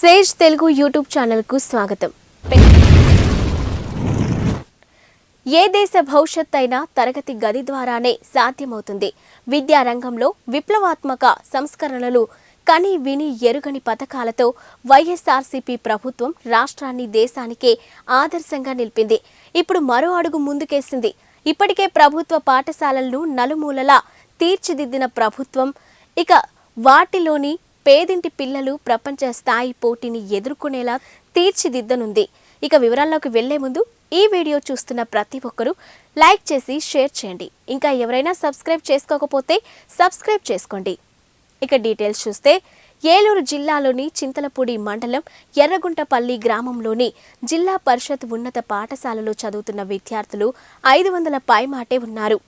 Sage Telugu YouTube ఛానల్కు స్వాగతం. ఏ దేశ భవిష్యత్ అయినా తరగతి గది ద్వారానే సాధ్యమవుతుంది. విద్యారంగంలో విప్లవాత్మక సంస్కరణలు కని విని ఎరుగని పథకాలతో వైఎస్ఆర్సీపీ ప్రభుత్వం రాష్ట్రాన్ని దేశానికే ఆదర్శంగా నిలిపింది. ఇప్పుడు మరో అడుగు ముందుకేసింది. ఇప్పటికే ప్రభుత్వ పాఠశాలలను నలుమూలలా తీర్చిదిద్దిన ప్రభుత్వం ఇక వాటిలోని పేదింటి పిల్లలు ప్రపంచ స్థాయి పోటీని ఎదుర్కొనేలా తీర్చిదిద్దనుంది. ఇక వివరాల్లోకి వెళ్ళే ముందు ఈ వీడియో చూస్తున్న ప్రతి ఒక్కరూ లైక్ చేసి షేర్ చేయండి. ఇంకా ఎవరైనా సబ్స్క్రైబ్ చేసుకోకపోతే సబ్స్క్రైబ్ చేసుకోండి. ఇక డీటెయిల్స్ చూస్తే ఏలూరు జిల్లాలోని చింతలపూడి మండలం ఎర్రగుంటపల్లి గ్రామంలోని జిల్లా పరిషత్ ఉన్నత పాఠశాలలో చదువుతున్న విద్యార్థులు ఐదు వందల పైమాటే ఉన్నారు.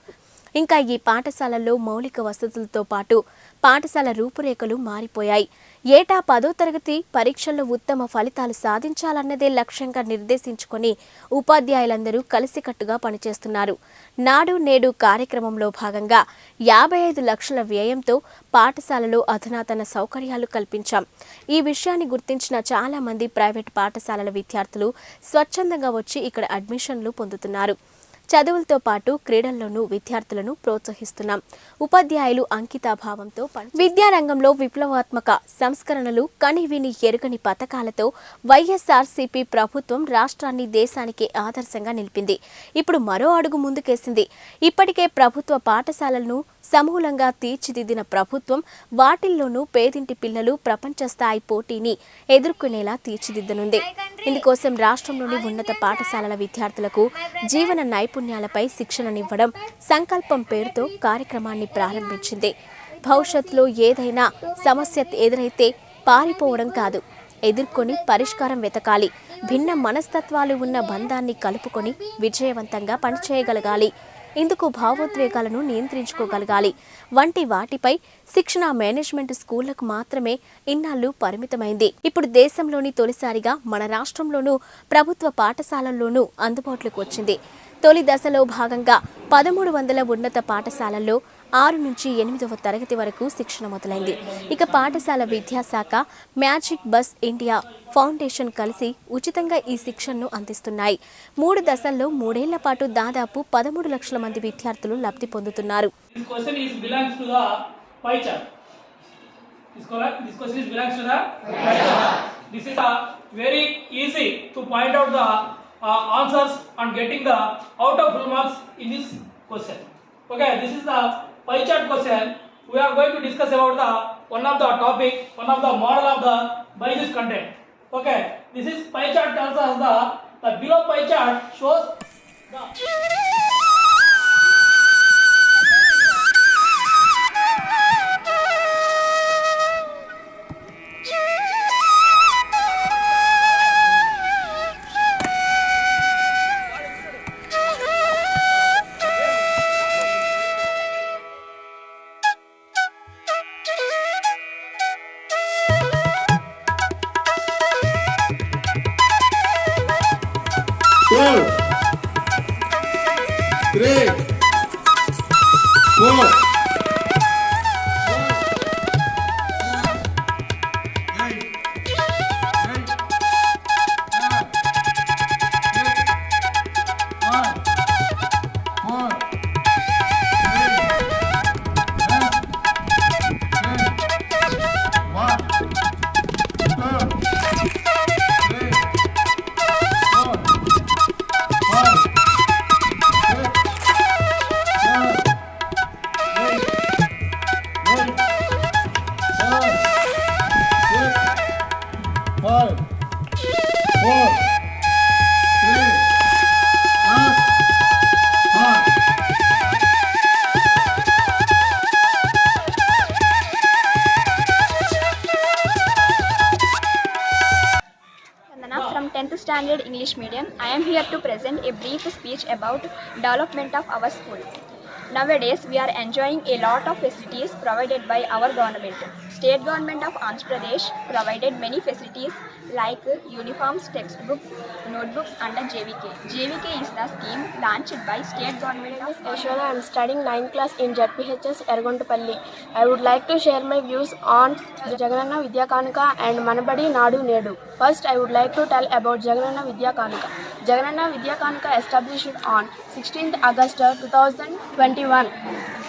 ఇంకా ఈ పాఠశాలల్లో మౌలిక వసతులతో పాటు పాఠశాల రూపురేఖలు మారిపోయాయి. ఏటా పదో తరగతి పరీక్షల్లో ఉత్తమ ఫలితాలు సాధించాలన్నదే లక్ష్యంగా నిర్దేశించుకొని ఉపాధ్యాయులందరూ కలిసికట్టుగా పనిచేస్తున్నారు. నాడు నేడు కార్యక్రమంలో భాగంగా యాభై ఐదు లక్షల వ్యయంతో పాఠశాలలో అధునాతన సౌకర్యాలు కల్పించాం. ఈ విషయాన్ని గుర్తించిన చాలా మంది ప్రైవేట్ పాఠశాలల విద్యార్థులు స్వచ్ఛందంగా వచ్చి ఇక్కడ అడ్మిషన్లు పొందుతున్నారు. చదువులతో పాటు క్రీడల్లోనూ విద్యార్థులను ప్రోత్సహిస్తున్నాం. ఉపాధ్యాయులు అంకితాభావంతో విద్యారంగంలో విప్లవాత్మక సంస్కరణలు కనివిని ఎరుగని పథకాలతో వైఎస్ఆర్సీపీ ప్రభుత్వం రాష్ట్రాన్ని దేశానికి ఆదర్శంగా నిలిపింది. ఇప్పుడు మరో అడుగు ముందుకేసింది. ఇప్పటికే ప్రభుత్వ పాఠశాలలను సమూలంగా తీర్చిదిద్దిన ప్రభుత్వం వాటిల్లోనూ పేదింటి పిల్లలు ప్రపంచ స్థాయి పోటీని ఎదుర్కొనేలా తీర్చిదిద్దనుంది. ఇందుకోసం రాష్ట్రంలోని ఉన్నత పాఠశాలల విద్యార్థులకు జీవన నైపుణ్యం నైపుణ్యాలపై శిక్షణనివ్వడం సంకల్పం పేరుతో కార్యక్రమాన్ని ప్రారంభించింది. భవిష్యత్తులో ఏదైనా సమస్య ఎదురైతే పారిపోవడం కాదు. ఎదుర్కొని పరిష్కారం వెతకాలి. భిన్న మనస్తత్వాలు ఉన్న బంధాన్ని కలుపుకొని విజయవంతంగా పనిచేయగలగాలి. ఇందుకు భావోద్వేగాలను నియంత్రించుకోగలగాలి. వంటి వాటిపై శిక్షణ మేనేజ్మెంట్ స్కూళ్ళకు మాత్రమే ఇన్నాళ్ళు పరిమితమైంది. ఇప్పుడు దేశంలోని తొలిసారిగా మన రాష్ట్రంలోనూ ప్రభుత్వ పాఠశాలల్లోనూ అందుబాటులోకి వచ్చింది. తొలి దశలో భాగంగా పదమూడు వందల ఉన్నత పాఠశాలల్లో ఆరు నుంచి ఎనిమిదవ తరగతి వరకు శిక్షణ మొదలైంది. ఇక పాఠశాల విద్యాశాఖ మ్యాజిక్ బస్ ఇండియా ఫౌండేషన్ కలిసి ఉచితంగా ఈ శిక్షణను అందిస్తున్నాయి. మూడు దశల్లో మూడేళ్ళ పాటు దాదాపు పదమూడు లక్షల మంది విద్యార్థులు లబ్ధి పొందుతున్నారు. This question is belongs to the This is a very easy to point out the uh, answers and getting the out of full marks in this question. Okay, this is the pie chart question. We are going to discuss about the one of the topic, one of the model of the Byju's content. Okay, this is pie chart tells us the the below pie chart shows the two, three, four. Standard English medium. I am here to present a brief speech about development of our school. Nowadays, we are enjoying a lot of facilities provided by our government. State government of Andhra Pradesh provided many facilities like uniforms text books notebooks and JVK JVK is the scheme launched by state government of Yashoda I'm studying nine class in ZPHS Ergontapalli I would like to share my views on Jagananna Vidya Kanuka and Manabadi Nadu Nedu first I would like to tell about Jagananna Vidya Kanuka Jagananna Vidya Kanuka established on sixteenth August two thousand twenty one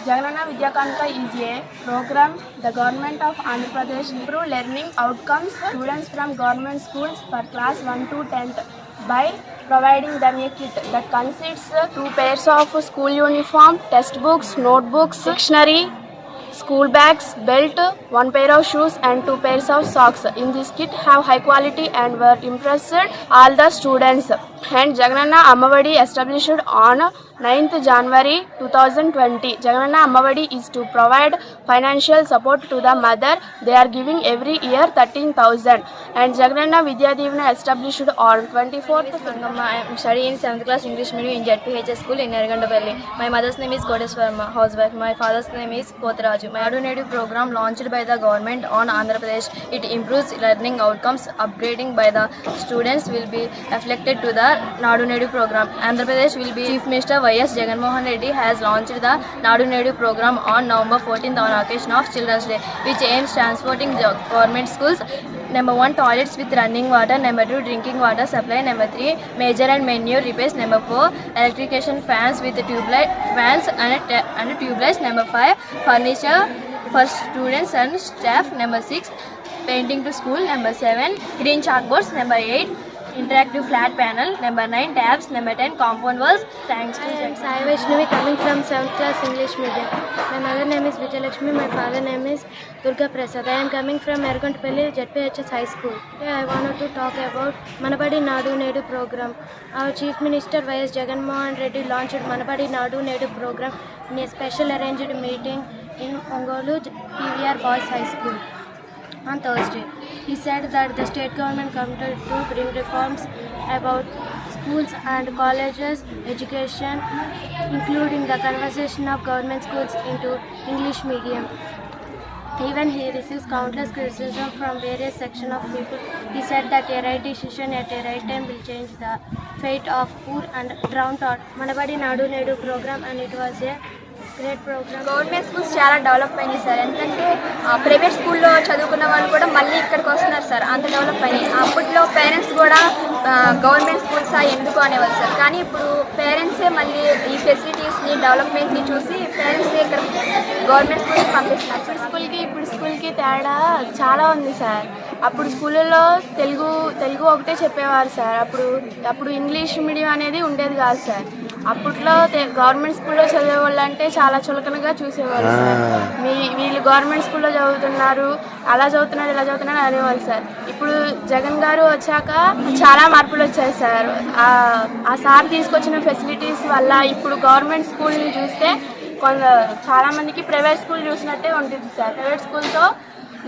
Jagananna Vidya Kanuka is a program the government of Andhra Pradesh improve learning outcomes students from government schools for class 1 to 10th by providing them a kit that consists two pairs of school uniform, textbooks, notebooks, dictionary, school bags, belt, one pair of shoes and two pairs of socks. In this kit have high quality and were impressed all the students. And Jagan Ammi established ninth January two thousand twenty Jagan Ammi is to provide financial support to the mother they are giving every year thirteen thousand and Jagan Vidyadeevena established आवंटी forty in seven class English medium in जीहे school in Naragandavelli my mother's name is Koteswaram housewife my father's name is Potharaju my आडोनेटिव programme launched by the government on Andhra Pradesh it improve learning outcomes upgrading by the students will be affected to the Nadu Native program. Andhra Pradesh will be Chief Minister Y.S. Jaganmohan Reddy has launched the Nadu Native program on November 14th on occasion of Children's Day, which aims transporting government schools Number one, toilets with running water. Number two, drinking water supply. Number three, major and minor repairs. Number four, electrification fans with tubelight fans and, and tube lights. Number five, furniture for students and staff. Number six, painting to school. Number seven, green chalkboards. Number eight, interactive flat panel. Number nine, tabs. Number ten, compound walls. Thanks to I am Sai Vaishnavi coming from 7th class English medium. My mother name is Vijayalakshmi, my father name is Durga Prasad. I am coming from Ergontapalli ZPHS High School. Today I wanted to talk about Manabadi Nadu Nedu program. Our Chief Minister Y.S. Jaganmohan Reddy launched Manabadi Nadu Nedu program in a special arranged meeting in Ongolu PVR Boys High School on Thursday. He said that the state government committed to bring reforms about schools and colleges education, including the conversion of government schools into English medium. Even he receives countless criticism from various sections of people. He said that a right decision at a right time will change the fate of poor and downtrodden. Manabadi Nadu Nadu program and it was a. Government schools చాలా develop అయినాయి sir. ఎందుకంటే private స్కూల్లో చదువుకున్న వాళ్ళు కూడా మళ్ళీ ఇక్కడికి వస్తున్నారు సార్. అంత డెవలప్ అయినాయి. అప్పట్లో పేరెంట్స్ కూడా గవర్నమెంట్ స్కూల్స్ ఎందుకు అనేవాళ్ళు సార్? కానీ ఇప్పుడు పేరెంట్సే మళ్ళీ ఈ ఫెసిలిటీస్ని డెవలప్మెంట్ని చూసి పేరెంట్సే ఇక్కడ గవర్నమెంట్ స్కూల్కి పంపిస్తున్నారు. సార్ స్కూల్కి ఇప్పుడు స్కూల్కి తేడా చాలా ఉంది సార్. అప్పుడు స్కూళ్ళలో తెలుగు తెలుగు ఒకటే చెప్పేవారు సార్. అప్పుడు అప్పుడు ఇంగ్లీష్ మీడియం అనేది ఉండేది కాదు సార్. అప్పట్లో గవర్నమెంట్ స్కూల్లో చదివే వాళ్ళు అంటే చాలా చులకనగా చూసేవారు సార్. మీ వీళ్ళు గవర్నమెంట్ స్కూల్లో చదువుతున్నారు అలా చదువుతున్నారు ఇలా చదువుతున్నారు అనేవాళ్ళు సార్. ఇప్పుడు జగన్ గారు వచ్చాక చాలా మార్పులు వచ్చాయి సార్. ఆ- సార్ తీసుకొచ్చిన ఫెసిలిటీస్ వల్ల ఇప్పుడు గవర్నమెంట్ స్కూల్ని చూస్తే కొంత చాలా మందికి ప్రైవేట్ స్కూల్ చూసినట్టే ఉంటుంది సార్. ప్రైవేట్ స్కూల్తో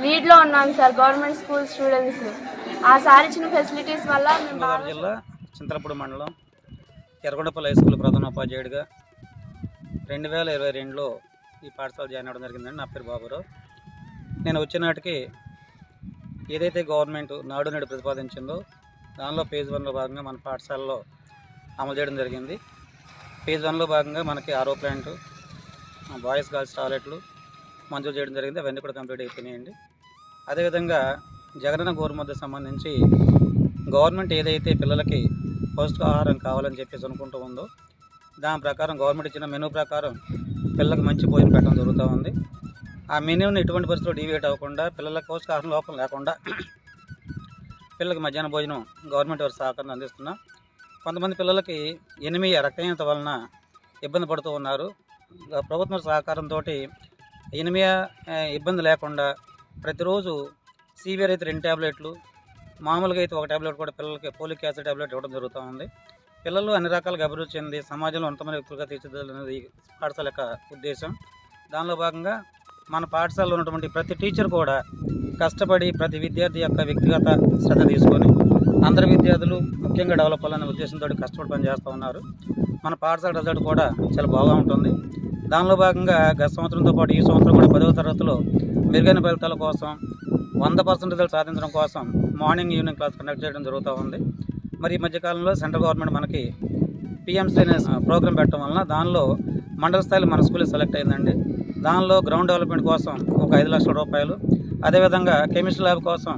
లీడ్లో ఉన్నాం సార్ గవర్నమెంట్ స్కూల్ స్టూడెంట్స్ ఆ సార్ ఇచ్చిన ఫెసిలిటీస్ వల్ల జిల్లా చింతలపూడి మండలం ఎర్రగొండపల్లి హై స్కూల్ ప్రధానోపాధ్యాయుడిగా రెండు వేల ఇరవై రెండులో ఈ పాఠశాల జాయిన్ అవ్వడం జరిగిందండి. నా పేరు బాబురావు. నేను వచ్చిన నాటికి ఏదైతే గవర్నమెంట్ నాడు నేడు ప్రతిపాదించిందో దానిలో ఫేజ్ వన్లో భాగంగా మన పాఠశాలలో అమలు చేయడం జరిగింది. ఫేజ్ వన్లో భాగంగా మనకి ఆరో ప్లాంట్ బాయ్స్ గర్ల్స్ టాయిలెట్లు మంజూరు చేయడం జరిగింది. అవన్నీ కూడా కంప్లీట్ అయిపోయినాయండి. అదేవిధంగా జగనన్న గోరుముద్ద సంబంధించి గవర్నమెంట్ ఏదైతే పిల్లలకి పౌష్టికాహారం కావాలని చెప్పేసి అనుకుంటూ ఉందో దాని ప్రకారం గవర్నమెంట్ ఇచ్చిన మెనూ ప్రకారం పిల్లలకు మంచి భోజనం పెట్టడం జరుగుతూ ఉంది. ఆ మెనూని ఎటువంటి పరిస్థితుల్లో డీవియేట్ అవ్వకుండా పిల్లలకు పౌష్టికాహారం లోపం లేకుండా పిల్లలకి మధ్యాహ్న భోజనం గవర్నమెంట్ వారి సహకారం అందిస్తున్నాం. కొంతమంది పిల్లలకి ఎనిమిది రక్తహీనత వలన ఇబ్బంది పడుతూ ఉన్నారు. ప్రభుత్వ ప్రభుత్వం సహకారంతో ఎనిమియా ఇబ్బంది లేకుండా ప్రతిరోజు సీవియర్ అయితే రెండు ట్యాబ్లెట్లు మామూలుగా అయితే ఒక ట్యాబ్లెట్ కూడా పిల్లలకి పోలిక్ యాసిడ్ ట్యాబ్లెట్ ఇవ్వడం జరుగుతూ ఉంది. పిల్లలు అన్ని రకాలుగా అభివృద్ధి చెంది సమాజంలో ఉన్నతమైన వ్యక్తులుగా తీర్చిదిద్దాలనేది పాఠశాల యొక్క ఉద్దేశం. దానిలో భాగంగా మన పాఠశాలలో ఉన్నటువంటి ప్రతి టీచర్ కూడా కష్టపడి ప్రతి విద్యార్థి యొక్క వ్యక్తిగత శ్రద్ధ తీసుకొని అందరి విద్యార్థులు ముఖ్యంగా డెవలప్ అవ్వాలనే ఉద్దేశంతో కష్టపడి పనిచేస్తూ ఉన్నారు. మన పాఠశాల రిజల్ట్ కూడా చాలా బాగా ఉంటుంది. దానిలో భాగంగా గత సంవత్సరంతో పాటు ఈ సంవత్సరం కూడా పదవ తరగతిలో మెరుగైన ఫలితాల కోసం వంద పర్సెంట్ రిజల్ట్ సాధించడం కోసం మార్నింగ్ ఈవినింగ్ క్లాస్ కండక్ట్ చేయడం జరుగుతూ ఉంది. మరి ఈ మధ్యకాలంలో సెంట్రల్ గవర్నమెంట్ మనకి పిఎంసీ అనే ప్రోగ్రామ్ పెట్టడం వలన దానిలో మండల స్థాయిలో మన స్కూల్ సెలెక్ట్ అయిందండి. దానిలో గ్రౌండ్ డెవలప్మెంట్ కోసం ఒక ఐదు లక్షల రూపాయలు. అదేవిధంగా కెమిస్ట్రీ ల్యాబ్ కోసం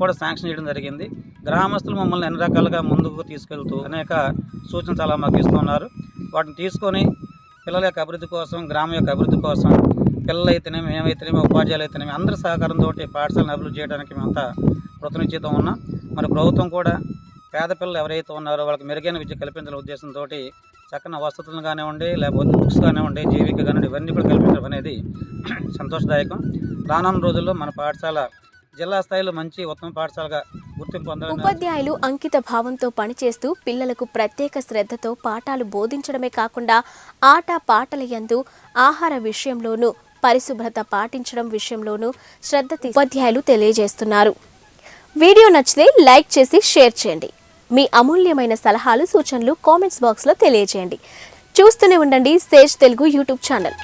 కూడా శాంక్షన్ చేయడం జరిగింది. గ్రామస్తులు మమ్మల్ని అన్ని రకాలుగా ముందుకు తీసుకెళ్తూ అనేక సూచనలు చాలా మాకు ఇస్తున్నారు వాటిని తీసుకొని పిల్లల యొక్క అభివృద్ధి కోసం గ్రామం యొక్క అభివృద్ధి కోసం పిల్లలు అయితేనేమి ఏమైతేనేమి ఉపాధ్యాయులు అయితేనేమి అందరి సహకారంతో పాఠశాలను అభివృద్ధి చేయడానికి మేమంతా కృతనిశ్చితం ఉన్నాం. మరి ప్రభుత్వం కూడా పేద పిల్లలు ఎవరైతే ఉన్నారో వాళ్ళకి మెరుగైన విద్య కల్పించాలనే ఉద్దేశంతో చక్కన వసతులను కానివ్వండి లేకపోతే బుక్స్ కానివ్వండి జీవిక కానివ్వండి ఇవన్నీ కూడా కల్పించడం అనేది సంతోషదాయకం. రానున్న రోజుల్లో మన పాఠశాల జిల్లా స్థాయిలో మంచి ఉత్తమ పాఠశాలగా గుర్తింపు ఉపాధ్యాయులు అంకిత భావంతో పనిచేస్తూ పిల్లలకు ప్రత్యేక శ్రద్ధతో పాఠాలు బోధించడమే కాకుండా ఆట పాటల యందు ఆహార విషయంలోనూ పరిశుభ్రత పాటించడం విషయంలోనూ శ్రద్ధ ఉపాధ్యాయులు తెలియజేస్తున్నారు. వీడియో నచ్చితే లైక్ చేసి షేర్ చేయండి. మీ అమూల్యమైన సలహాలు సూచనలు కామెంట్స్ బాక్స్లో తెలియజేయండి. చూస్తూనే ఉండండి సేజ్ తెలుగు యూట్యూబ్ ఛానల్.